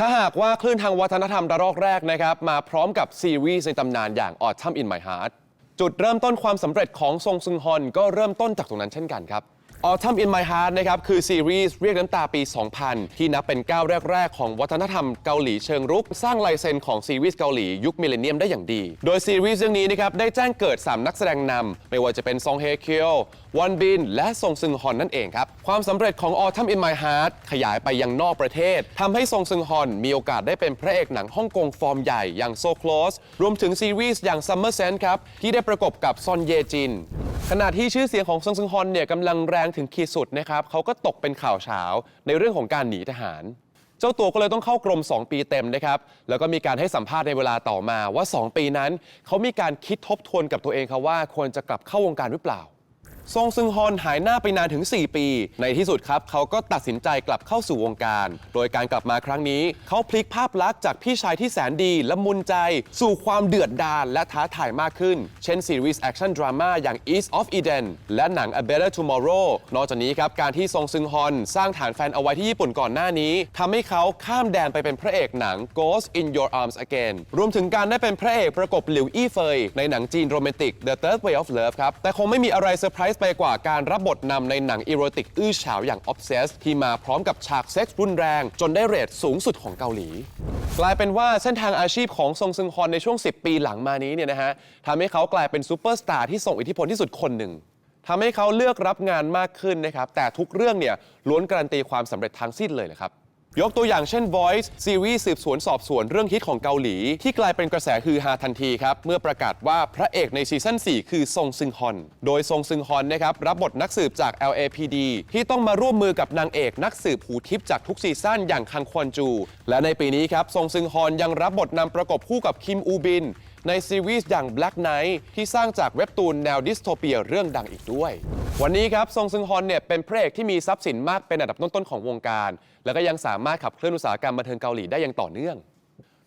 ถ้าหากว่าคลื่นทางวัฒนธรรมระลอกแรกนะครับ มาพร้อมกับซีรีส์ในตำนานอย่าง Autumn in My Heart จุดเริ่มต้นความสำเร็จของซงซึงฮอนก็เริ่มต้นจากตรงนั้นเช่นกันครับ Autumn in My Heart นะครับคือซีรีส์เรียกน้ำตาปี 2000 ที่นับเป็นก้าวแรก ๆ ของวัฒนธรรมเกาหลีเชิงรุก สร้างลายเซ็นของซีรีส์เกาหลียุคมิเลเนียมได้อย่างดี โดยซีรีส์เรื่องนี้นะครับได้แจ้งเกิด 3 นักแสดงนำไม่ว่าจะเป็นซองเฮเคียววอนบิน และซงซึงฮอนนั่นเองครับ ความสำเร็จของ Autumn in My Heart ขยายไปยังนอกประเทศทำให้ซงซึงฮอนมีโอกาสได้เป็นพระเอกหนังฮ่องกงฟอร์มใหญ่อย่าง So Close รวมถึงซีรีส์อย่าง Summer Sense ครับที่ได้ประกบกับซอนเยจิน ขณะที่ชื่อเสียงของซงซึงฮอนเนี่ยกำลังแรงถึงขีดสุดนะครับเขาก็ตกเป็นข่าวเช้าในเรื่องของการหนีทหาร เจ้าตัวก็เลยต้องเข้ากรม 2 ปีเต็มนะครับแล้วก็มีการให้สัมภาษณ์ในเวลาต่อมาว่า 2 ปีนั้น เขามีการคิดทบทวนกับตัวเองครับว่าควรจะกลับเข้าวงการหรือเปล่า ซงซึงฮอนหายหน้าไปนานถึง 4 ปี ในที่สุดครับ เขาก็ตัดสินใจกลับเข้าสู่วงการ โดยการกลับมาครั้งนี้ เขาพลิกภาพลักษณ์จากพี่ชายที่แสนดีและมุนใจ สู่ความเดือดดาลและท้าทายมากขึ้น เช่นซีรีส์แอคชั่นดราม่าอย่าง East of Eden และหนัง A Better Tomorrow นอกจากนี้ครับการที่ซงซึงฮอนสร้างฐานแฟนเอาไว้ที่ญี่ปุ่นก่อนหน้านี้ทำให้เขาข้ามแดนไปเป็นพระเอกหนัง Ghost in Your Arms Again รวมถึงการได้เป็นพระเอกประกบหลิวอี้เฟยในหนังจีนโรแมนติก The Third Way of Love ครับแต่คงไม่มีอะไรเซอร์ไพรส์ไปกว่าการรับบทนำในหนังอีโรติกอื้อฉาวอย่าง Obsessed ที่มาพร้อมกับฉากเซ็กส์รุนแรง จนได้เรทสูงสุดของเกาหลี กลายเป็นว่าเส้นทางอาชีพของซงซึงฮอนในช่วง 10 ปีหลังมานี้เนี่ยนะฮะทำให้เขากลายเป็นซูเปอร์สตาร์ที่ส่งอิทธิพลที่สุดคนหนึ่งทำให้เขาเลือกรับงานมากขึ้นนะครับแต่ทุกเรื่องเนี่ยล้วนการันตีความสำเร็จทั้งสิ้นเลยนะครับ ยกตัวอย่างเช่น Voice ซีรีส์สืบสวนสอบสวนเรื่องฮิตของเกาหลี ที่กลายเป็นกระแสฮือฮาทันทีครับ เมื่อประกาศว่าพระเอกในซีซั่น 4 คือซงซึงฮอน โดยซงซึงฮอนนะครับ รับบทนักสืบจาก LAPD ที่ต้องมาร่วมมือกับนางเอกนักสืบหูทิพย์จากทุกซีซั่นอย่างคังควอนจู และในปีนี้ครับซงซึงฮอนยังรับบทนำประกบคู่กับคิมอูบิน ในซีรีส์อย่าง Black Knight ที่สร้างจากเว็บตูนแนวดิสโทเปียเรื่องดังอีกด้วย วันนี้ครับซงซึงฮอนเนี่ยเป็นพระเอกที่มีทรัพย์สินมากเป็นอันดับต้นๆของวงการ แล้วก็ยังสามารถขับเคลื่อนอุตสาหกรรมบันเทิงเกาหลีได้อย่างต่อเนื่อง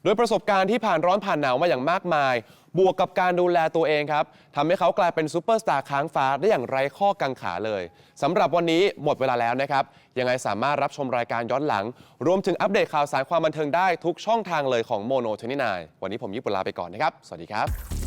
โดยประสบการณ์ที่ผ่านร้อนผ่านหนาวมาอย่างมากมาย บวกกับการดูแลตัวเองครับทำให้เขากลายเป็นซูเปอร์สตาร์ค้างฟ้าได้อย่างไร้ข้อกังขาเลยสำหรับวันนี้หมดเวลาแล้วนะครับยังไงสามารถรับชมรายการย้อนหลัง รวมถึงอัปเดตข่าวสารความบันเทิงได้ทุกช่องทางเลยของโมโนเทนนวันนี้ผมยิปปุลาไปก่อนนะครับสวัสดีครับ